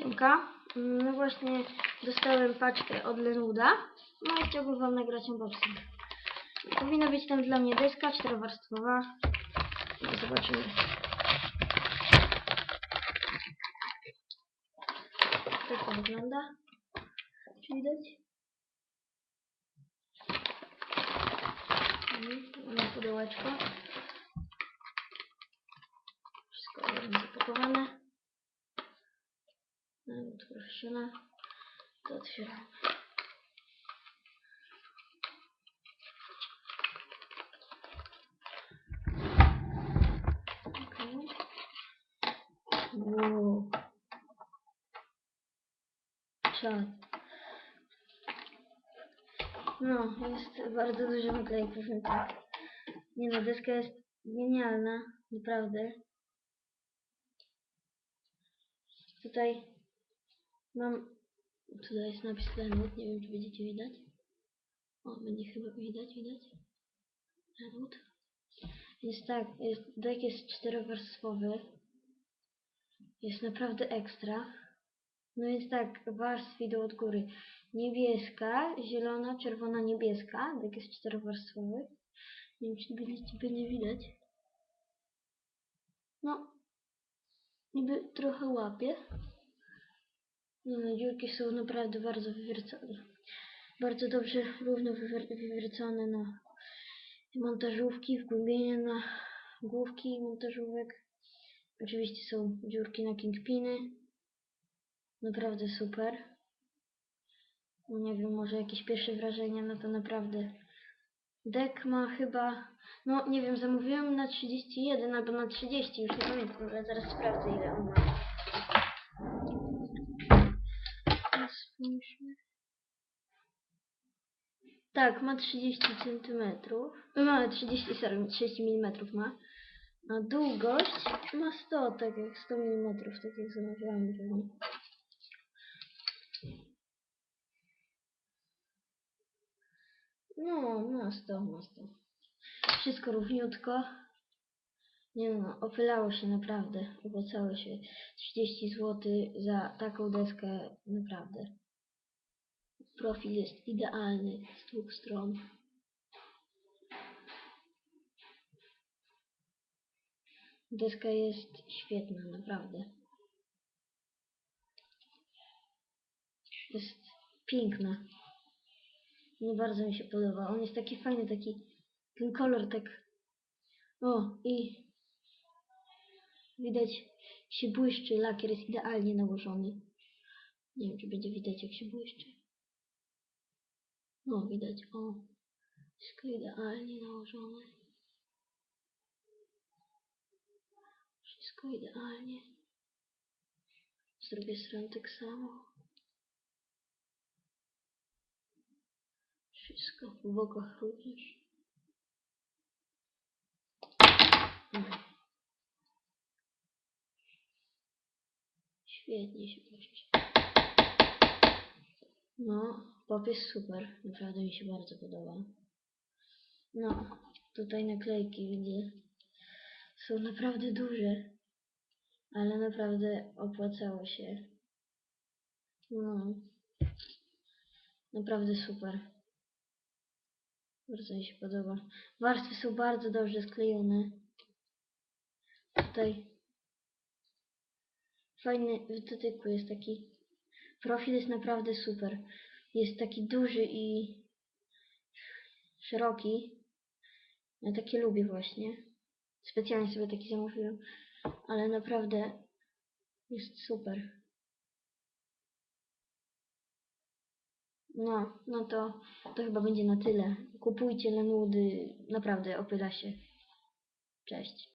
Siemka. No właśnie dostałem paczkę od Lenuda. No i chciałbym wam nagrać unboxing. Powinna być tam dla mnie deska czterowarstwowa. No, Zobaczymy. Tak to wygląda. Czy widać? Mhm, Mam pudełeczko. Wszystko ładnie zapakowane. Profesjonal. To. No, jest bardzo dużo naklejków, tak. Nie no, deska jest genialna, naprawdę. Tutaj mam, tutaj jest napis Lenwood, nie wiem czy będziecie widać. O, będzie chyba widać, widać. Lenwood. Jest tak, jest, dek jest czterowarstwowy. Jest naprawdę ekstra. No jest tak, warstw idą od góry. Niebieska, zielona, czerwona, niebieska. Dek jest czterowarstwowy. Nie wiem, czy będzie, będzie widać. No, niby trochę łapie. No, dziurki są naprawdę bardzo wywiercone. Bardzo dobrze, równo wywier- wywiercone na montażówki, wgłębienia na główki montażówek. Oczywiście są dziurki na kingpiny. Naprawdę super. No Nie wiem, może jakieś pierwsze wrażenia, no to naprawdę. Dek ma chyba, no nie wiem, zamówiłem na 31 albo na 30, już nie pamiętam, ale zaraz sprawdzę ile on ma. Tak, ma 30 centymetrów. Ma 30, sorry, 30 mm ma. A długość ma 100, tak jak 100 mm, tak jak zamawiałem pewnie. No, ma 100, ma 100. Wszystko równiutko. Nie no, opylało się naprawdę. Opłacało się 30 zł za taką deskę, naprawdę. Profil jest idealny z dwóch stron. Deska jest świetna, naprawdę. Jest piękna. Nie bardzo mi się podoba. On jest taki fajny, taki ten kolor tak. O, i widać się błyszczy, lakier jest idealnie nałożony. Nie wiem, czy będzie widać, jak się błyszczy. No, widać, o. Wszystko idealnie nałożone. Wszystko idealnie. Z drugiej strony tak samo. Wszystko w bokach również. Świetnie się błyszczy. No, pop super. Naprawdę mi się bardzo podoba. No, tutaj naklejki widzę. Są naprawdę duże. Ale naprawdę opłacało się. No. Naprawdę super. Bardzo mi się podoba. Warstwy są bardzo dobrze sklejone. Tutaj fajny w dotyku jest taki. Profil jest naprawdę super. Jest taki duży i szeroki. Ja takie lubię właśnie. Specjalnie sobie taki zamówiłem. Ale naprawdę jest super. No, no to, to chyba będzie na tyle. Kupujcie Lenudy, naprawdę opyla się. Cześć.